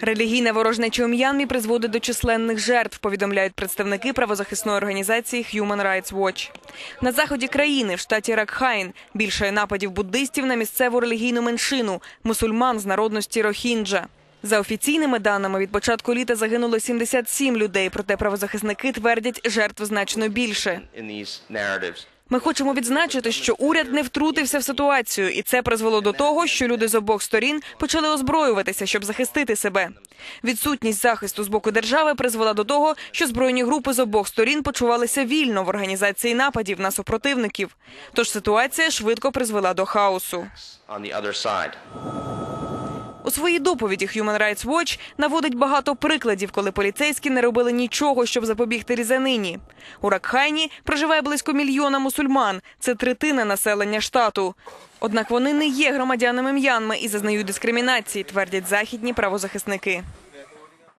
Релігійне ворожнече у М'янмі призводить до численних жертв, повідомляють представники правозахисної організації Human Rights Watch. На заході країни, в штаті Ракхайн, більше нападів буддистів на місцеву релігійну меншину – мусульман з народності Рохінджа. За офіційними даними, від початку літа загинуло 77 людей, проте правозахисники твердять, жертв значно більше. Ми хочемо відзначити, що уряд не втрутився в ситуацію, і це призвело до того, що люди з обох сторін почали озброюватися, щоб захистити себе. Відсутність захисту з боку держави призвела до того, що збройні групи з обох сторін почувалися вільно в організації нападів на супротивників. Тож ситуація швидко призвела до хаосу. У своїй доповіді Human Rights Watch наводить багато прикладів, коли поліцейські не робили нічого, щоб запобігти різанині. У Ракхайні проживає близько мільйона мусульман. Це третина населення штату. Однак вони не є громадянами М'янми і зазнають дискримінації, твердять західні правозахисники.